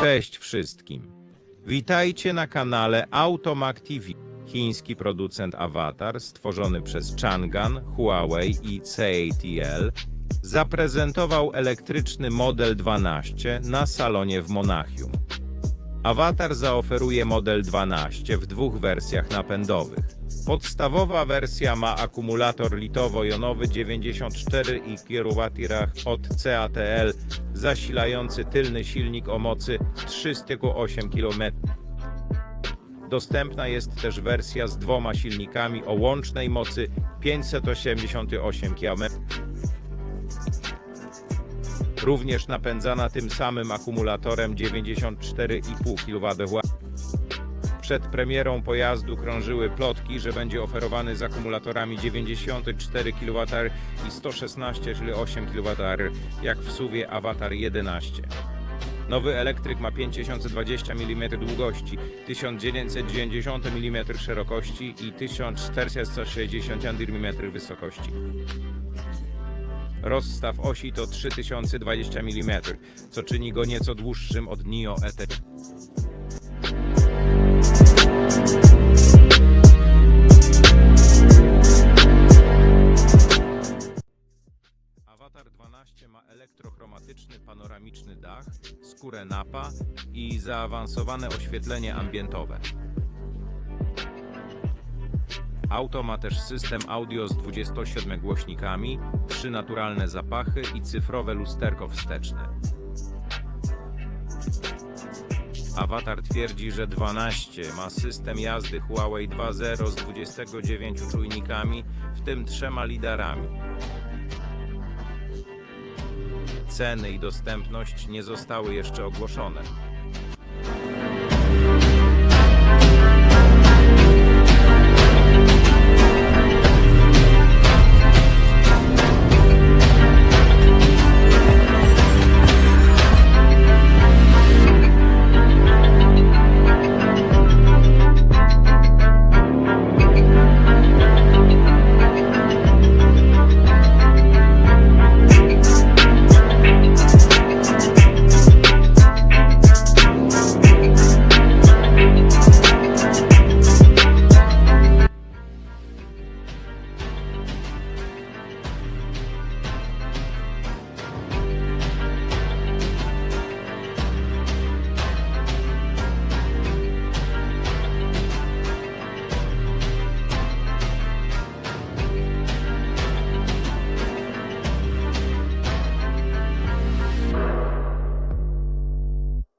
Cześć wszystkim. Witajcie na kanale Automac TV. Chiński producent awatar stworzony przez Chang'an, Huawei i CATL zaprezentował elektryczny model 12 na salonie w Monachium. Awatar zaoferuje model 12 w dwóch wersjach napędowych. Podstawowa wersja ma akumulator litowo-jonowy 94 kWh od CATL zasilający tylny silnik o mocy 308 km. Dostępna jest też wersja z dwoma silnikami o łącznej mocy 588 km. Również napędzana tym samym akumulatorem 94,5 kWh. Przed premierą pojazdu krążyły plotki, że będzie oferowany z akumulatorami 94 kWh i 116, czyli 8 kWh, jak w suwie Avatar 11. Nowy elektryk ma 5020 mm długości, 1990 mm szerokości i 1460 mm wysokości. Rozstaw osi to 3020 mm, co czyni go nieco dłuższym od NIO ET. Avatar 12 ma elektrochromatyczny panoramiczny dach, skórę napa i zaawansowane oświetlenie ambientowe. Auto ma też system audio z 27 głośnikami, trzy naturalne zapachy i cyfrowe lusterko wsteczne. Avatar twierdzi, że 12 ma system jazdy Huawei 2.0 z 29 czujnikami, w tym trzema lidarami. Ceny i dostępność nie zostały jeszcze ogłoszone.